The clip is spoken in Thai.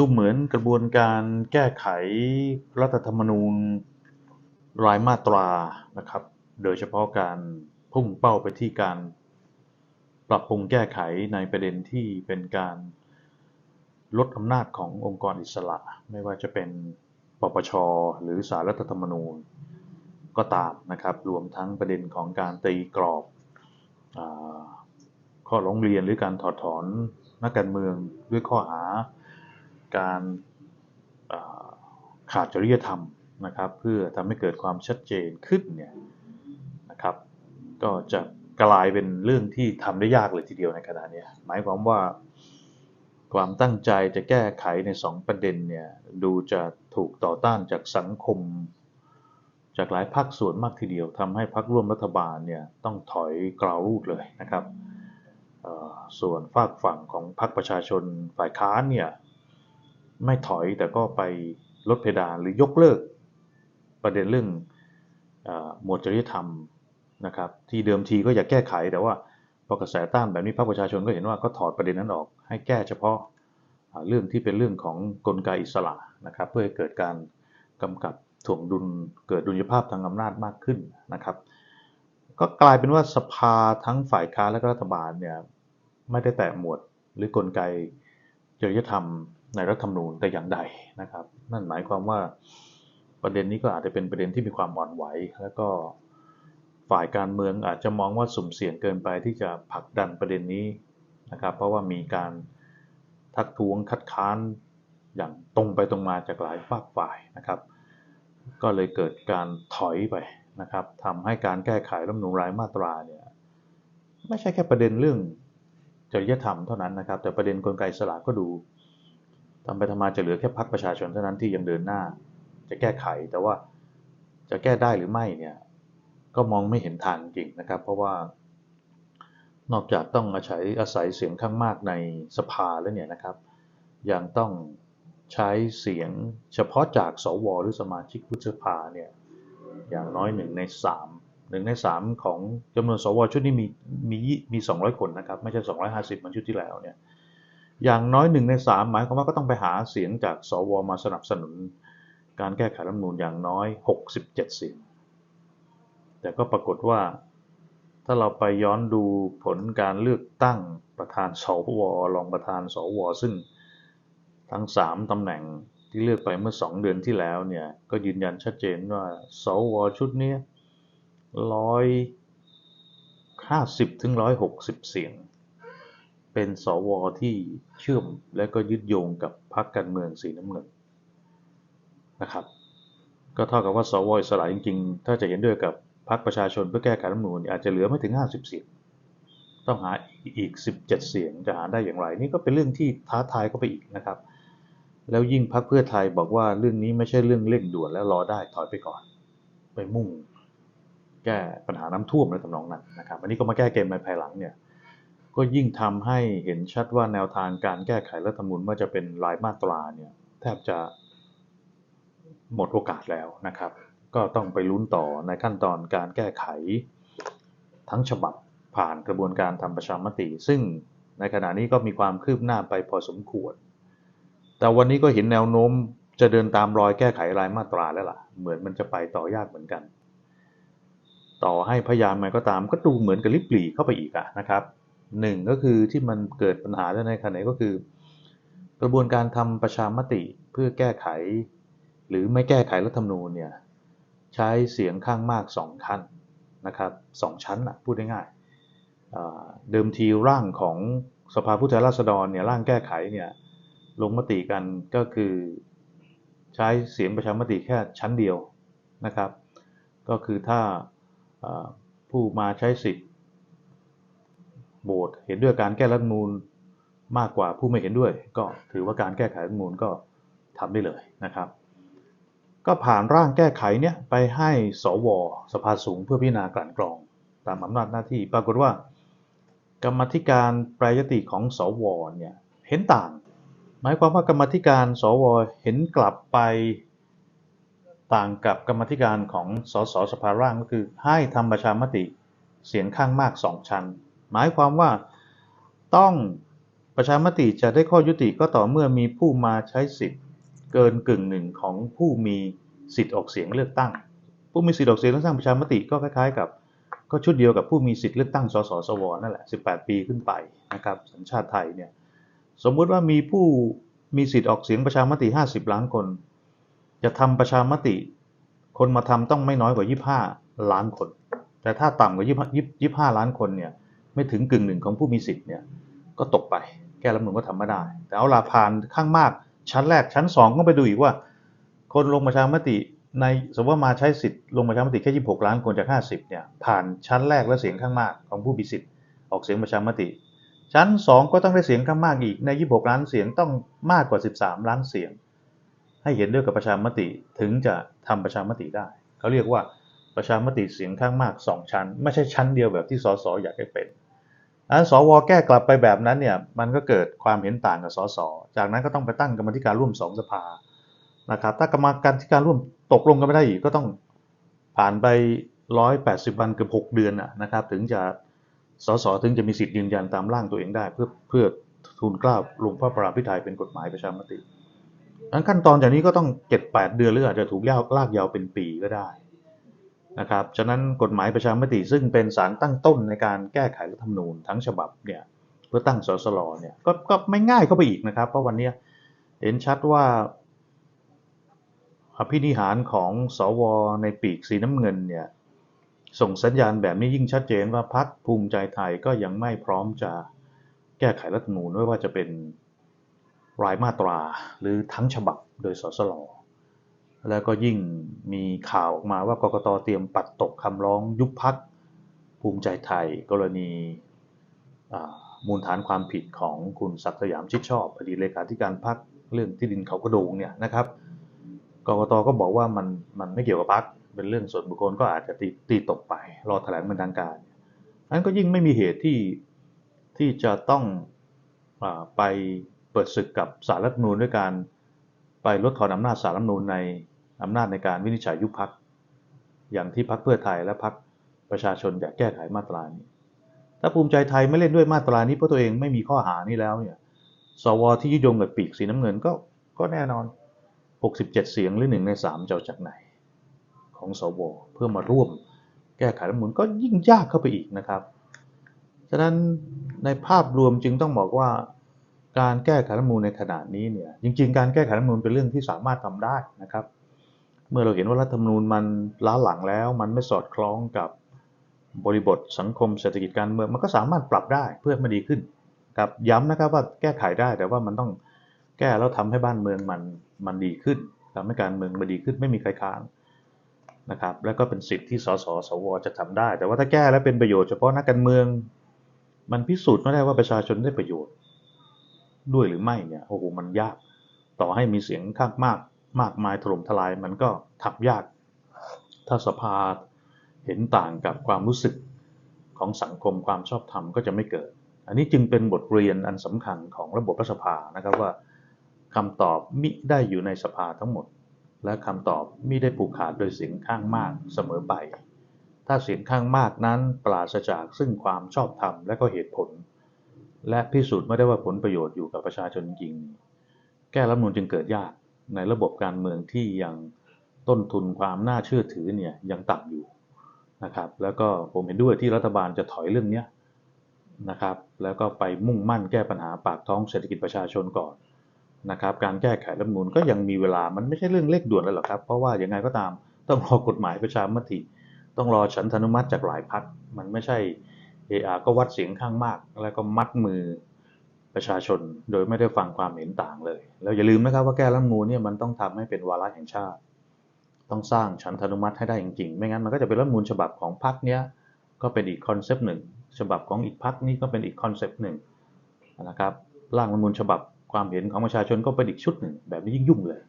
ดูเหมือนกระบวนการแก้ไขรัฐธรรมนูญรายมาตรานะครับ โดยเฉพาะการพุ่งเป้าไปที่การ ปรับปรุงแก้ไขในประเด็นที่เป็นการลดอำนาจขององค์กรอิสระ ไม่ว่าจะเป็นปปช หรือสารรัฐธรรมนูญ ก็ตามนะครับ รวมทั้งประเด็นของการตีกรอบอข้อร้องเรียนหรือการถอดถอนนักการเมืองด้วยข้อหา การขาดจริยธรรมนะครับเพื่อทำให้เกิดความชัดเจนขึ้นเนี่ยนะครับก็จะกลายเป็นเรื่องที่ทำได้ยากเลยทีเดียวในขณะนี้หมายความว่าความตั้งใจจะแก้ไขในสองประเด็นเนี่ยดูจะถูกต่อต้านจากสังคม จากหลายภาคส่วนมากทีเดียวทำให้พรรคร่วมรัฐบาลเนี่ยต้องถอยกราวรูดเลยนะครับส่วนฝากฝั่งของพรรคประชาชนฝ่ายค้านเนี่ย ไม่ถอยแต่ก็ไปลดเพดานหรือยกเลิก ประเด็นเรื่องอหมวดจริยธรรมนะครับที่เดิมทีก็อยากแก้ไขแต่ว่าพอกระแสต้านแบบนี้พรรคประชาชนก็เห็นว่าก็ถอดประเด็นนั้นออก ให้แก้เฉพาะเรื่องที่เป็นเรื่องของกลไกอิสระนะครับ เพื่อให้เกิดการกำกับถ่วงดุลเกิดดุลยภาพทางอำนาจมากขึ้นนะครับ ก็กลายเป็นว่าสภาทั้งฝ่ายค้านและรัฐบาลเนี่ยไม่ได้แตะหมวดหรือกลไกจริยธรรม ในรัฐธรรมนูญแต่อย่างใดนะครับ นั่นหมายความว่าประเด็นนี้ก็อาจจะเป็นประเด็นที่มีความอ่อนไหว แล้วก็ฝ่ายการเมืองอาจจะมองว่าสุ่มเสี่ยงเกินไปที่จะผลักดันประเด็นนี้นะครับ เพราะว่ามีการทักท้วงคัดค้านอย่างตรงไปตรงมาจากหลายฝากฝ่ายนะครับ ก็เลยเกิดการถอยไปนะครับทำให้การแก้ไขรัฐธรรมนูญรายมาตราเนี่ยไม่ใช่แค่ประเด็นเรื่องจริยธรรมเท่านั้นนะครับ แต่ประเด็นกลไกอิสระก็ดู ทำไปทำมาจะเหลือแค่พรรคประชาชนเท่านั้นที่ยังเดินหน้า จะแก้ไขแต่ว่าจะแก้ได้หรือไม่เนี่ยก็มองไม่เห็นทางจริงนะครับ เพราะว่านอกจากต้องอาศัยอาศัยเสียงข้างมากในสภาแล้วเนี่ยนะครับ ยังต้องใช้เสียงเฉพาะจากสวหรือสมาชิกวุฒิสภาเนี่ยอย่างน้อยหนึ่งในสามหนึ่งในสามของจำนวนสวชุดนี้มีมีมีสองร้อยคนนะครับ ไม่ใช่สองร้อยห้าสิบเหมือนชุดที่แล้วเนี่ย อย่างน้อยหนึ่งในสามหมายความว่าก็ต้องไปหาเสียงจากสวมาสนับสนุน การแก้ไขรัฐมนูญอย่างน้อย 67 เสียง แต่ก็ปรากฏว่า ถ้าเราไปย้อนดูผลการเลือกตั้งประธานสวรองประธานสวซึ่งทั้ง 3 ตำแหน่งที่เลือกไปเมื่อ 2 เดือนที่แล้วเนี่ย ก็ยืนยันชัดเจนว่าสวชุดนี้ร้อยห้าสิบถึงร้อยหกสิบเสียง เป็นสวที่เชื่อมและก็ยึดโยงกับพรรคการเมืองสีน้ำเงินนะครับ ก็เท่ากับว่าสวอิสระจริงๆ ถ้าจะเห็นด้วยกับพรรคประชาชนเพื่อแก้ไขรัฐมนูญอาจจะเหลือไม่ถึง 50 เสียงต้องหาอีก 17 เสียงจะหาได้อย่างไร นี่ก็เป็นเรื่องที่ท้าทายเข้าไปอีกนะครับ แล้วยิ่งพรรคเพื่อไทยบอกว่าเรื่องนี้ไม่ใช่เรื่องเร่งด่วนแล้วรอได้ถอยไปก่อน ไปมุ่ง แก้ปัญหาน้ำท่วมในทำนองนั้นนะครับ อันนี้ก็มาแก้เกมในภายหลังเนี่ย ก็ยิ่งทำให้เห็นชัดว่าแนวทางการแก้ไขรัฐธรรมนูญว่าจะเป็นรายมาตราเนี่ยแทบจะหมดโอกาสแล้วนะครับ ก็ต้องไปลุ้นต่อในขั้นตอนการแก้ไข ทั้งฉบับผ่านกระบวนการทำประชามติ ซึ่งในขณะนี้ก็มีความคืบหน้าไปพอสมควร แต่วันนี้ก็เห็นแนวโน้มจะเดินตามรอยแก้ไขรายมาตราแล้วล่ะ เหมือนมันจะไปต่อยากเหมือนกัน ต่อให้พยายามมันก็ตามก็ดูเหมือนกับลิบหลีเข้าไปอีกอะนะครับ หนึ่งก็คือที่มันเกิดปัญหาได้ในขณะนี้ก็คือ กระบวนการทำประชามติเพื่อแก้ไข หรือไม่แก้ไขรัฐธรรมนูญเนี่ยใช้เสียงข้างมากสองขั้นนะครับสองชั้นอะพูดง่ายๆเดิมทีร่างของสภาผู้แทนราษฎรเนี่ยร่างแก้ไขเนี่ยลงมติกันก็คือใช้เสียงประชามติแค่ชั้นเดียวนะครับ ก็คือถ้าอ่าผู้มาใช้สิทธิ์ โหวตเห็นด้วยการแก้รัฐมนูญมากกว่าผู้ไม่เห็นด้วย ก็ถือว่าการแก้ไขรัฐมนูญก็ทำได้เลยนะครับ ก็ผ่านร่างแก้ไขเนี่ยไปให้สวสภาสูงเพื่อพิจารณากลั่นกรอง ตามอำนาจหน้าที่ปรากฏว่า กรรมธิการแปรยติของสวเนี่ยเห็นต่าง หมายความว่ากรรมธิการสวเห็นกลับไปต่างกับกรรมธิการของสสสภาร่างก็คือให้ทำประชามติเสียงข้างมากสองชั้น หมายความว่าต้องประชามติจะได้ข้อยุติก็ต่อเมื่อมีผู้มาใช้สิทธิ์เกินกึ่งหนึ่งของผู้มีสิทธิ์ออกเสียงเลือกตั้ง ผู้มีสิทธิ์ออกเสียงเลือกตั้งประชามติก็คล้ายๆ กับก็ชุดเดียวกับผู้มีสิทธิ์เลือกตั้งสสสวนั่นแหละ 18 ปีขึ้นไปนะครับสัญชาติไทยเนี่ยสมมุติว่ามีผู้มีสิทธิ์ออกเสียงประชามติ 50 ล้านคน จะทำประชามติ คนมาทำต้องไม่น้อยกว่า 25 ล้านคน แต่ถ้าต่ำกว่า 25 ล้านคนเนี่ย ไม่ถึงกึ่งหนึ่งของผู้มีสิทธิ์เนี่ยก็ตกไปแก้รัฐมนูญก็ทำไม่ได้ แต่เอาลาผ่านข้างมากชั้นแรกชั้นสองก็ไปดูอีกว่า คนลงประชามติในสมมติว่ามาใช้สิทธิ์ลงประชามติแค่ 26 ล้านคนจาก 50 เนี่ยผ่านชั้นแรกและเสียงข้างมากของผู้มีสิทธิ์ออกเสียงประชามติ ชั้น 2 ก็ต้องได้เสียงข้างมากอีกใน 26 ล้านเสียงต้องมากกว่า 13 ล้านเสียง ให้เห็นด้วยกับประชามติถึงจะทำประชามติได้เขาเรียกว่าประชามติเสียงข้างมาก 2 ชั้น ไม่ใช่ชั้นเดียวแบบที่สสอยากให้เป็น อันสวแก้กลับไปแบบนั้นเนี่ยมันก็เกิดความเห็นต่างกับสสจากนั้นก็ต้องไปตั้งกรรมธิการร่วมสองสภานะครับถ้ากรรมการที่การร่วมตกลงกันไม่ได้อีกก็ต้องผ่านไป 180 วันเกือบ6เดือนนะครับ ถึงจะสสถึงจะมีสิทธิ์ยืนยันตามร่างตัวเองได้ เพื่อเพื่อทูลกล้าลงพระประราพิไทยเป็นกฎหมายประชามติอันขั้นตอนจากนี้ก็ต้อง 7-8 เดือนหรืออาจจะถูกยาวลากยาวเป็นปีก็ได้ นะครับ ฉะนั้นกฎหมายประชามติซึ่งเป็นสารตั้งต้นในการแก้ไขรัฐธรรมนูญทั้งฉบับเนี่ยเพื่อตั้งสสลเนี่ยก็ก็ไม่ง่ายเข้าไปอีกนะครับ เพราะวันนี้เห็นชัดว่าอภินิหารของสวในปีกสีน้ำเงินเนี่ยส่งสัญญาณแบบนี้ยิ่งชัดเจนว่าพักภูมิใจไทยก็ยังไม่พร้อมจะแก้ไขรัฐธรรมนูญไม่ว่าจะเป็นรายมาตราหรือทั้งฉบับโดยสสล แล้วก็ยิ่งมีข่าวออกมาว่ากกตเตรียมปัดตกคำร้องยุบพักภูมิใจไทย กรณีมูลฐานความผิดของคุณศักดิ์สยามชิดชอบอดีตเลขาธิการพักเรื่องที่ดินเขากระโดงเนี่ยนะครับกกตก็บอกว่ามันมันไม่เกี่ยวกับพักเป็นเรื่องส่วนบุคคลก็อาจจะตีตีตกไป รอแถลงเป็นทางการนั้นก็ยิ่งไม่มีเหตุที่ที่จะต้องอไปเปิดศึกกับสารรัฐมนูลด้วยการไปลดทอนอำนาจสารรัฐมนูลใน อำนาจในการวินิจฉัยยุบพักอย่างที่พักเพื่อไทยและพักประชาชนอยากแก้ไขมาตรานี้ ถ้าภูมิใจไทยไม่เล่นด้วยมาตรานี้เพราะตัวเองไม่มีข้อหานี้แล้วเนี่ย สวที่ยุยงกับปีกสีน้ำเงินก็ก็แน่นอน 67 เสียงหรือหนึ่งในสามจะจากไหน ของสวเพื่อมาร่วมแก้ไขรัฐมนูลก็ยิ่งยากเข้าไปอีกนะครับ ฉะนั้นในภาพรวมจึงต้องบอกว่าการแก้ไขรัฐมนูลในขณะนี้เนี่ยจริงๆ การแก้ไขรัฐมนูลเป็นเรื่องที่สามารถทำได้นะครับ เมื่อเราเห็นว่ารัฐธรรมนูญมันล้าหลังแล้ว มันไม่สอดคล้องกับบริบทสังคมเศรษฐกิจการเมืองมันก็สามารถปรับได้เพื่อให้มาดีขึ้นครับย้ำนะครับว่าแก้ไขได้แต่ว่ามันต้องแก้แล้วทำให้บ้านเมืองมันมันดีขึ้นทำให้การเมืองมันดีขึ้นไม่มีใครค้านนะครับแล้วก็เป็นสิทธิ์ที่สสสวจะทำได้ แต่ว่าถ้าแก้แล้วเป็นประโยชน์เฉพาะนักการเมือง มันพิสูจน์ไม่ได้ว่าประชาชนได้ประโยชน์ ด้วยหรือไม่เนี่ยโอ้โหมันยากต่อให้มีเสียงข้างมาก มากมายถล่มทลายมันก็ทำยาก ถ้าสภาเห็นต่างกับความรู้สึกของสังคมความชอบธรรมก็จะไม่เกิด อันนี้จึงเป็นบทเรียนอันสำคัญของระบบรัฐสภานะครับว่าคำตอบมิได้อยู่ในสภาทั้งหมด และคำตอบมิได้ผูกขาดโดยเสียงข้างมากเสมอไป ถ้าเสียงข้างมากนั้นปราศจากซึ่งความชอบธรรมและก็เหตุผล และพิสูจน์ไม่ได้ว่าผลประโยชน์อยู่กับประชาชนจริง แก้รัฐมนูลจึงเกิดยาก ในระบบการเมืองที่ยังต้นทุนความน่าเชื่อถือเนี่ยยังต่ำอยู่นะครับแล้วก็ผมเห็นด้วยที่รัฐบาลจะถอยเรื่องนี้นะครับแล้วก็ไปมุ่งมั่นแก้ปัญหาปากท้องเศรษฐกิจประชาชนก่อนนะครับการแก้ไขรัฐมนูลก็ยังมีเวลามันไม่ใช่เรื่องเล็กด่วนเลยหรอกครับ เพราะว่าอย่างไงก็ตามต้องรอกฎหมายประชามติ ต้องรอฉันทนุมัติจากหลายพักมันไม่ใช่เออาก็วัดเสียงข้างมาก แล้วก็มัดมือ ประชาชนโดยไม่ได้ฟังความเห็นต่างเลย แล้วอย่าลืมนะครับว่าแก้รัฐมนูลเนี่ยมันต้องทำให้เป็นวาระแห่งชาติ ต้องสร้างฉันทนุมัติให้ได้จริงๆ ไม่งั้นมันก็จะเป็นรัฐมนูลฉบับของพรรคเนี้ยก็เป็นอีกคอนเซปต์หนึ่ง ฉบับของอีกพรรคนี้ก็เป็นอีกคอนเซปต์หนึ่งนะครับร่างรัฐมนูลฉบับความเห็นของประชาชนก็เป็นอีกชุดหนึ่ง แบบนี้ยิ่งยุ่งเลย